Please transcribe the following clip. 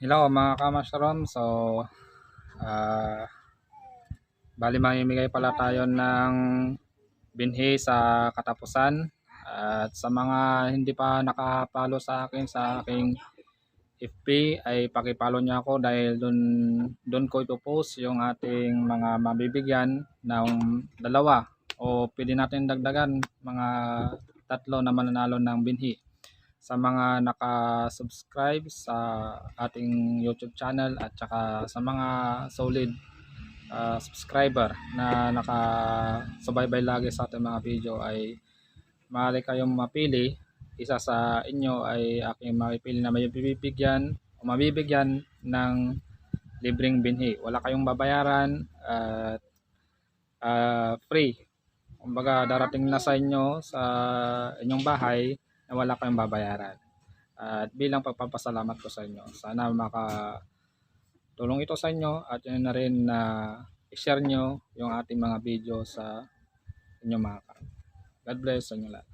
Hello mga kamushroom. So, ah bali mamimigay pala tayo ng binhi sa katapusan. At sa mga hindi pa nakapalo sa akin sa aking FB ay pakipalo niyo ako dahil dun, dun ko ipopost yung ating mga mabibigyan ng dalawa o pwede natin dagdagan mga tatlo na mananalo ng binhi sa mga naka-subscribe sa ating YouTube channel at saka sa mga solid ah, subscriber na naka-subaybay lagi sa ating mga video ay maaari kayong mapili isa sa inyo ay aking mapipili na may bibigyan o mabibigyan ng libreng binhi. Wala kayong babayaran at ah, free. Kumbaga darating na sa inyo sa inyong bahay na wala kayong babayaran. At bilang pagpapasalamat ko sa inyo, sana maka tulong ito sa inyo at yun na rin na i-share nyo yung ating mga video sa inyong mga. God bless sa inyo lahat.